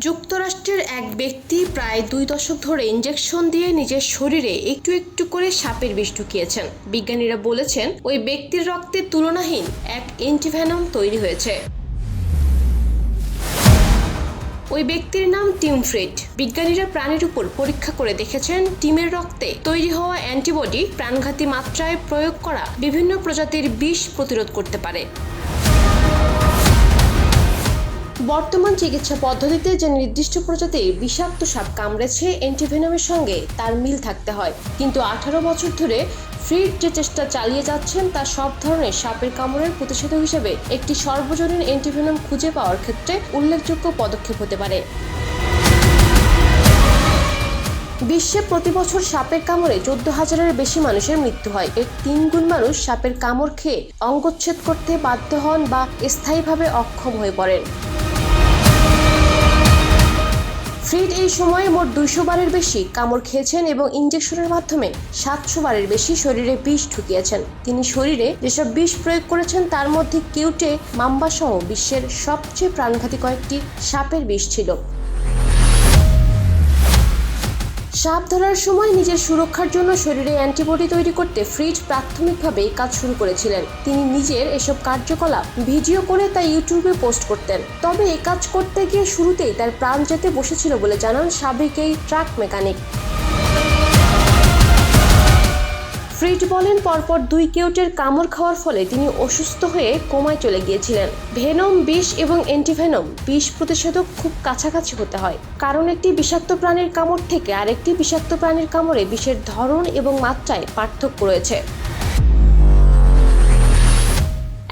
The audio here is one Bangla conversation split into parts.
যুক্তরাষ্ট্রের এক ব্যক্তি প্রায় দুই দশক ধরে ইঞ্জেকশন দিয়ে নিজের শরীরে একটু একটু করে সাপের বিষ ঢুকিয়েছেন। বিজ্ঞানীরা বলেছেন, ওই ব্যক্তির রক্তে তুলনাহীন এক অ্যান্টিভেনম তৈরি হয়েছে। ওই ব্যক্তির নাম টিম ফ্রেড। বিজ্ঞানীরা প্রাণীর উপর পরীক্ষা করে দেখেছেন, টিমের রক্তে তৈরি হওয়া অ্যান্টিবডি প্রাণঘাতী মাত্রায় প্রয়োগ করা বিভিন্ন প্রজাতির বিষ প্রতিরোধ করতে পারে। বর্তমান চিকিৎসা পদ্ধতিতে যে নির্দিষ্ট প্রজাতির বিষাক্ত সাপ কামড়েছে অ্যান্টিভেনমের সঙ্গে তার মিল থাকতে হয়। কিন্তু আঠারো বছর ধরে ফ্রিড যে চেষ্টা চালিয়ে যাচ্ছেন, তা সব ধরনের সাপের কামড়ের প্রতিষেধক হিসেবে একটি সর্বজনীন অ্যান্টিভেনম খুঁজে পাওয়ার ক্ষেত্রে উল্লেখযোগ্য পদক্ষেপ হতে পারে। বিশ্বে প্রতি বছর সাপের কামড়ে চোদ্দ হাজারের বেশি মানুষের মৃত্যু হয়। এর তিন গুণ মানুষ সাপের কামড় খেয়ে অঙ্গচ্ছেদ করতে বাধ্য হন বা স্থায়ীভাবে অক্ষম হয়ে পড়েন। ফ্রিড এই সময়ে মোট দুইশো বারের বেশি কামড় খেয়েছেন এবং ইঞ্জেকশনের মাধ্যমে সাতশো বারের বেশি শরীরে বিষ ঢুকিয়েছেন। তিনি শরীরে যেসব বিষ প্রয়োগ করেছেন, তার মধ্যে কিউটে, মাম্বাসহ বিশ্বের সবচেয়ে প্রাণঘাতী কয়েকটি সাপের বিষ ছিল। সাপ ধরার সময় নিজের সুরক্ষার জন্য শরীরে অ্যান্টিবডি তৈরি করতে ফ্রিজ প্রাথমিকভাবে এই কাজ শুরু করেছিলেন। তিনি নিজের এসব কার্যকলাপ ভিডিও করে তা ইউটিউবে পোস্ট করতেন। তবে এ কাজ করতে গিয়ে শুরুতেই তার প্রাণ যেতে বসেছিল বলে জানান সাবেক এই ট্রাক মেকানিক। ফ্রিড বলেন, পরপর দুই কেউটের কামড় খাওয়ার ফলে তিনি অসুস্থ হয়ে কোমায় চলে গিয়েছিলেন। ভেনম বিষ এবং অ্যান্টিভেনম বিষ প্রতিষেধক খুব কাছাকাছি হতে হয়। কারণ একটি বিষাক্ত প্রাণীর কামড় থেকে আরেকটি বিষাক্ত প্রাণীর কামড়ে বিষের ধরন এবং মাত্রায় পার্থক্য রয়েছে।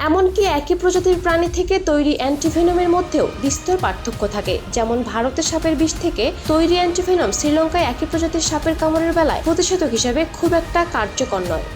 এমনকি একই প্রজাতির প্রাণী থেকে তৈরি অ্যান্টিভেনমের মধ্যেও বিস্তর পার্থক্য থাকে। যেমন ভারতের সাপের বিষ থেকে তৈরি অ্যান্টিভেনম শ্রীলঙ্কায় একই প্রজাতির সাপের কামড়ের বেলায় প্রতিষেধক হিসাবে খুব একটা কার্যকর নয়।